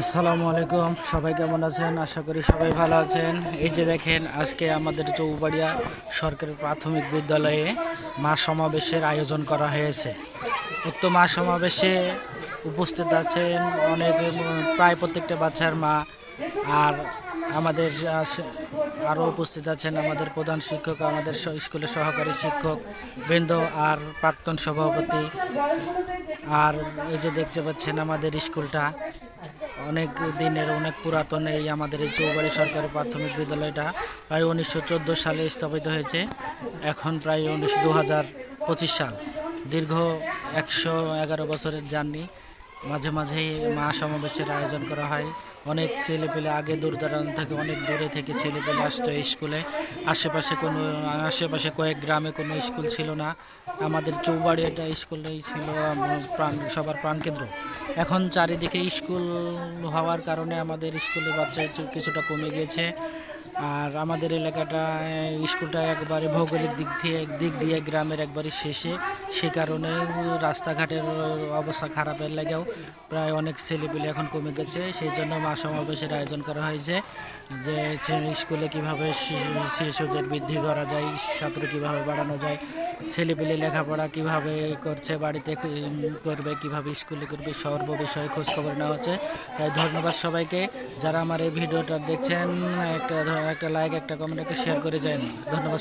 আসসালামু আলাইকুম। সবাই কেমন আছেন? আশা করি সবাই ভালো আছেন। এই যে দেখেন, আজকে আমাদের চৌবাড়িয়া সরকারি প্রাথমিক বিদ্যালয়ে মা সমাবেশের আয়োজন করা হয়েছে। উক্ত মা সমাবেশে উপস্থিত আছেন অনেক প্রায় প্রত্যেকটা বাচ্চার মা আর আমাদের আরও উপস্থিত আছেন আমাদের প্রধান শিক্ষক, আমাদের স্কুলের সহকারী শিক্ষক বৃন্দ আর প্রাক্তন সভাপতি। আর এই যে দেখতে পাচ্ছেন আমাদের স্কুলটা। অনেক দিনের, অনেক পুরাতন এই আমাদের এই চৌবাড়ি সরকারি প্রাথমিক বিদ্যালয়টা প্রায় উনিশশো চোদ্দ সালে স্থাপিত হয়েছে, এখন প্রায় উনিশ সাল। দীর্ঘ একশো এগারো বছরের জার্নি। মাঝে মাঝেই মা সমাবেশের আয়োজন করা হয়। অনেক ছেলেপেলে আগে দূর দূরান্ত থেকে, অনেক দূরে থেকে ছেলেপেলে আসতো স্কুলে। আশেপাশে কোনো, আশেপাশে কয়েক গ্রামে কোনো স্কুল ছিল না। আমাদের চৌবাড়ি একটা স্কুলেই ছিল প্রাণ, সবার প্রাণকেন্দ্র এখন চারিদিকে স্কুল হওয়ার কারণে আমাদের স্কুলে বাচ্চা কিছুটা কমে গিয়েছে। আর আমাদের এলাকাটা স্কুলটা একবারে ভৌগোলিক দিক দিয়ে দিক দিয়ে গ্রামের একবারে শেষে। সে কারণে রাস্তাঘাটের অবস্থা খারাপের লাগেও প্রায় অনেক ছেলেপিলে এখন কমে গেছে। সেই জন্য মা সমাবেশের আয়োজন করা হয়েছে। যে স্কুলে কীভাবে শিশু- শিশুদের বৃদ্ধি করা যায়, ছাত্র কীভাবে বাড়ানো যায়, ছেলেপিলে লেখাপড়া কীভাবে করছে, বাড়িতে করবে, কীভাবে স্কুলে করবে, সর্ব বিষয়ে খোঁজ খবর নেওয়া হচ্ছে। তাই ধন্যবাদ সবাইকে। যারা আমার এই ভিডিওটা দেখছেন, একটা একটা লাইক একটা কমেন্ট একটা শেয়ার করে যান ধন্যবাদ